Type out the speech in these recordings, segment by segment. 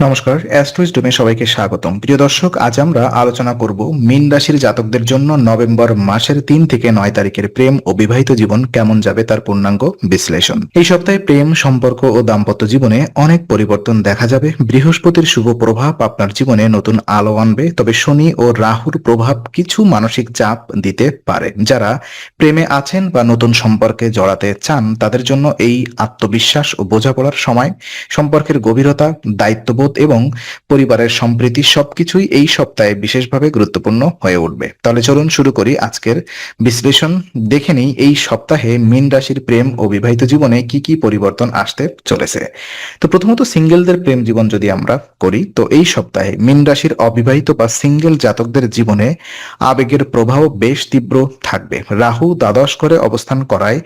নমস্কার অ্যাস্ট্রোইজ ডোমে সবাইকে স্বাগতম। প্রিয় দর্শক, আজ আমরা আলোচনা করব মীন রাশির জাতকদের জন্য নভেম্বর মাসের তিন থেকে নয় তারিখের প্রেম ও বিবাহিত জীবন কেমন যাবে তার পূর্ণাঙ্গ বিশ্লেষণ। এই সপ্তাহে প্রেম, সম্পর্ক ও দাম্পত্য জীবনে অনেক পরিবর্তন দেখা যাবে। বৃহস্পতির শুভ প্রভাব আপনার জীবনে নতুন আলো আনবে, তবে শনি ও রাহুর প্রভাব কিছু মানসিক চাপ দিতে পারে। যারা প্রেমে আছেন বা নতুন সম্পর্কে জড়াতে চান, তাদের জন্য এই আত্মবিশ্বাস ও বোঝাপড়ার সময় সম্পর্কের গভীরতা, দায়িত্ববোধ এবং পরিবারের সম্প্রীতি সবকিছুই এই সপ্তাহে বিশেষভাবে গুরুত্বপূর্ণ হয়ে উঠবে। তাহলে চলুন শুরু করি আজকের বিশ্লেষণ। দেখে নিই এই সপ্তাহে মীন রাশির প্রেম ও বিবাহিত জীবনে কি কি পরিবর্তন আসতে চলেছে। তো প্রথমত সিঙ্গেলদের প্রেম জীবন যদি আমরা করি, তো এই সপ্তাহে মীন রাশির অবিবাহিত বা সিঙ্গেল জাতকদের জীবনে আবেগের প্রভাব বেশ তীব্র থাকবে। রাহু দ্বাদশ করে অবস্থান করায়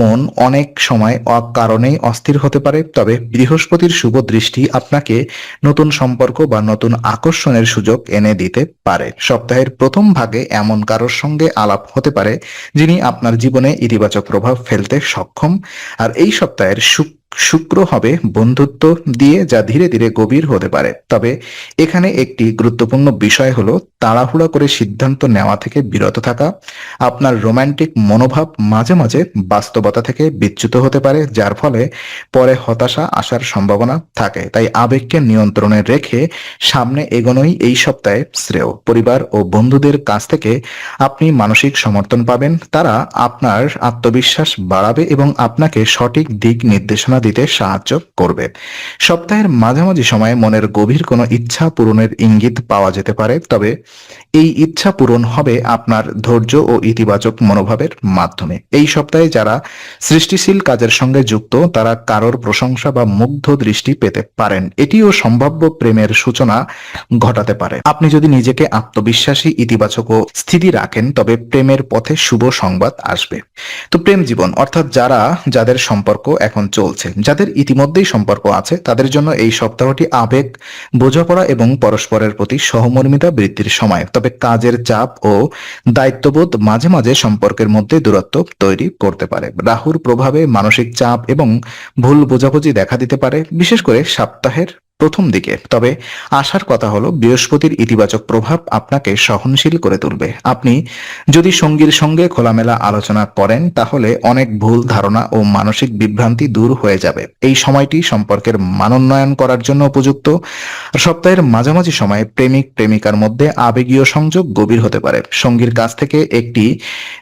মন অনেক সময় অকারণেই অস্থির হতে পারে, তবে বৃহস্পতির শুভ দৃষ্টি আপনাকে নতুন সম্পর্ক বা নতুন আকর্ষণের সুযোগ এনে দিতে পারে। সপ্তাহের প্রথম ভাগে এমন কারোর সঙ্গে আলাপ হতে পারে যিনি আপনার জীবনে ইতিবাচক প্রভাব ফেলতে সক্ষম। আর এই সপ্তাহের সুখ শুক্র হবে বন্ধুত্ব দিয়ে যা ধীরে ধীরে গভীর হতে পারে। তবে এখানে একটি গুরুত্বপূর্ণ বিষয় হলো তাড়াহুড়া করে সিদ্ধান্ত নেওয়া থেকে বিরত থাকা। আপনার রোমান্টিক মনোভাব মাঝে মাঝে বাস্তবতা থেকে বিচ্যুত হতে পারে, যার ফলে পরে হতাশা আসার সম্ভাবনা থাকে। তাই আবেগকে নিয়ন্ত্রণে রেখে সামনে এগোনোই এই সপ্তাহে শ্রেয়। পরিবার ও বন্ধুদের কাছ থেকে আপনি মানসিক সমর্থন পাবেন। তারা আপনার আত্মবিশ্বাস বাড়াবে এবং আপনাকে সঠিক দিক নির্দেশনা দিতে সাহায্য করবে। সপ্তাহের মাঝামাঝি সময়ে মনের গভীর কোনো ইচ্ছা পূরণের ইঙ্গিত পাওয়া যেতে পারে, তবে এই ইচ্ছা পূরণ হবে আপনার ধৈর্য ও ইতিবাচক মনোভাবের মাধ্যমে। এই সপ্তাহে যারা সৃষ্টিশীল কাজের সঙ্গে যুক্ত, তারা কারোর প্রশংসা বা মুগ্ধ দৃষ্টি পেতে পারেন। এটিও সম্ভাব্য প্রেমের সূচনা ঘটাতে পারে। আপনি যদি নিজেকে আত্মবিশ্বাসী, ইতিবাচক ও স্থিতি রাখেন, তবে প্রেমের পথে শুভ সংবাদ আসবে। তো প্রেম জীবন, অর্থাৎ যারা, যাদের সম্পর্ক এখন চলছে যাদের ইতিমধ্যেই সম্পর্ক আছে, তাদের জন্য এই সপ্তাহটি আবেগ, বোঝাপড়া এবং পরস্পরের প্রতি সহমর্মিতা বৃদ্ধির সময়। তবে কাজের চাপ ও দায়িত্ববোধ মাঝে মাঝে সম্পর্কের মধ্যে দূরত্ব তৈরি করতে পারে। রাহুর প্রভাবে মানসিক চাপ এবং ভুল বোঝাবুঝি দেখা দিতে পারে, বিশেষ করে সপ্তাহের প্রথম দিকে। তবে আসার কথা হলো, বৃহস্পতির ইতিবাচক প্রভাব আপনাকে সহনশীল করে তুলবে। আপনি যদি সঙ্গীর সঙ্গে খোলামেলা আলোচনা করেন, তাহলে অনেক ভুল ধারণা ও মানসিক বিভ্রান্তি দূর হয়ে যাবে। এই সময়টি সম্পর্কের মানোন্নয়ন করার জন্য উপযুক্ত। সপ্তাহের মাঝামাঝি সময়ে প্রেমিক, প্রেমিকার মধ্যে আবেগীয় সংযোগ গভীর হতে পারে। সঙ্গীর কাছ থেকে একটি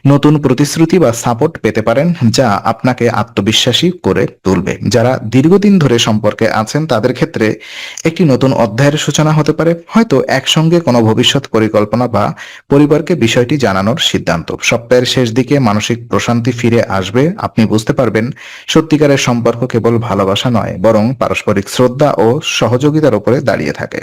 নতুন প্রতিশ্রুতি বা সাপোর্ট পেতে পারেন, যা আপনাকে আত্মবিশ্বাসী করে তুলবে। যারা দীর্ঘদিন ধরে সম্পর্কে আছেন, তাদের ক্ষেত্রে একটি নতুন অধ্যায়ের সূচনা হতে পারে, হয়তো একসঙ্গে কোনো ভবিষ্যৎ পরিকল্পনা বা পরিবারকে বিষয়টি জানানোর সিদ্ধান্ত। সপ্তাহের শেষ দিকে মানসিক প্রশান্তি ফিরে আসবে, আপনি বুঝতে পারবেন, সত্যিকারের সম্পর্ক কেবল ভালোবাসা নয়, বরং পারস্পরিক শ্রদ্ধা ও সহযোগিতার উপরে দাঁড়িয়ে থাকে।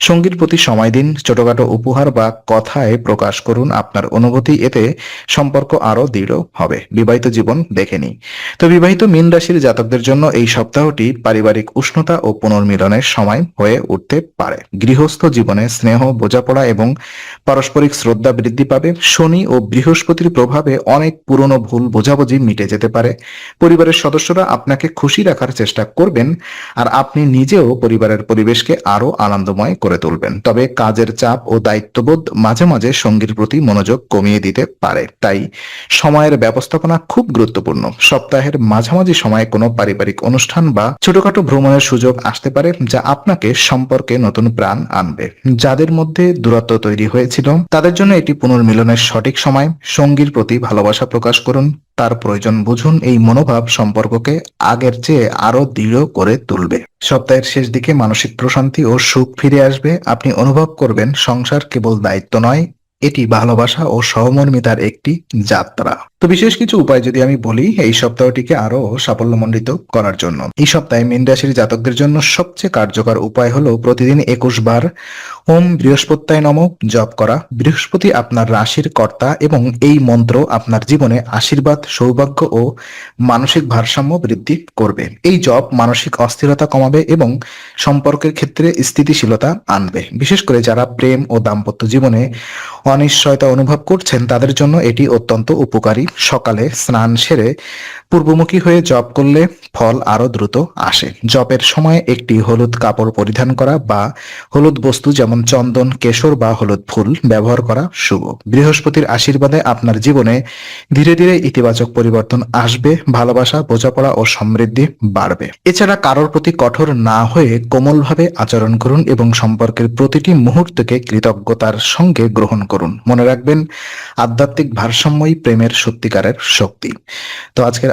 সঙ্গীর প্রতি সময় দিন, ছোটখাটো উপহার বা কথায় প্রকাশ করুন আপনার অনুভূতি, এতে সম্পর্ক আরও দৃঢ় হবে। বিবাহিত জীবন দেখে নিই তো বিবাহিত মীন রাশির জাতকদের জন্য এই সপ্তাহটি পারিবারিক উষ্ণতা ও পুনর্মিলনের সময় হয়ে উঠতে পারে। গৃহস্থ জীবনে স্নেহ, বোঝাপড়া এবং পারস্পরিক শ্রদ্ধা বৃদ্ধি পাবে। শনি ও বৃহস্পতির প্রভাবে অনেক পুরনো ভুল বোঝাবুঝি মিটে যেতে পারে। পরিবারের সদস্যরা আপনাকে খুশি রাখার চেষ্টা করবেন আর আপনি নিজেও পরিবারের পরিবেশকে আরও আনন্দময় করে তুলবেন। তবে কাজের চাপ ও দায়িত্ববোধ মাঝে মাঝে সঙ্গীর প্রতি মনোযোগ কমিয়ে দিতে পারে। তাই সময়ের ব্যবস্থাপনা খুব গুরুত্বপূর্ণ। সপ্তাহের মাঝামাঝি সময়ে কোনো পারিবারিক অনুষ্ঠান বা ছোটখাটো ভ্রমণের সুযোগ আসতে পারে যা আপনাকে সম্পর্কে নতুন প্রাণ আনবে। যাদের মধ্যে দূরত্ব তৈরি হয়েছিল, তাদের জন্য এটি পুনর্মিলনের সঠিক সময়, সঙ্গীর প্রতি ভালোবাসা প্রকাশ করুন, তার প্রয়োজন বুঝুন, এই মনোভাব সম্পর্ককে আগের চেয়ে আরও দৃঢ় করে তুলবে। সপ্তাহের শেষ দিকে মানসিক প্রশান্তি ও সুখ ফিরে আসবে, আপনি অনুভব করবেন সংসার কেবল দায়িত্ব নয়, এটি ভালোবাসা ও সহমর্মিতার একটি যাত্রা। তো বিশেষ কিছু উপায় যদি আমি বলি, এই সপ্তাহটিকে আরও সাফল্যমণ্ডিত করার জন্য। এই সপ্তাহে মীন রাশির জাতকদের জন্য সবচেয়ে কার্যকর উপায় হলো প্রতিদিন একুশ বার ওম বৃহস্পত্যায় নম জপ করা। বৃহস্পতি আপনার রাশির কর্তা এবং এই মন্ত্র আপনার জীবনে আশীর্বাদ, সৌভাগ্য ও মানসিক ভারসাম্য বৃদ্ধি করবে। এই জপ মানসিক অস্থিরতা কমাবে এবং সম্পর্কের ক্ষেত্রে স্থিতিশীলতা আনবে। বিশেষ করে যারা প্রেম ও দাম্পত্য জীবনে অনিশ্চয়তা অনুভব করছেন, তাদের জন্য এটি অত্যন্ত উপকারী। সকালে স্নান সেরে পূর্বমুখী হয়ে জপ করলে ফল আরও দ্রুত আসে। জপের সময় একটি হলুদ কাপড় পরিধান করা বা হলুদ বস্তু যেমন চন্দন, কেশর বা হলুদ ফুল ব্যবহার করা শুভ। বৃহস্পতির আশীর্বাদে আপনার জীবনে ধীরে ধীরে ইতিবাচক পরিবর্তন আসবে, ভালোবাসা, বোঝাপড়া ও সমৃদ্ধি বাড়বে। এছাড়া কারোর প্রতি কঠোর না হয়ে কোমলভাবে আচরণ করুন এবং সম্পর্কের প্রতিটি মুহূর্তকে কৃতজ্ঞতার সঙ্গে গ্রহণ করুন। মনে রাখবেন, আধ্যাত্মিক ভারসাম্যই প্রেমের সত্যিকারের শক্তি। তো আজকের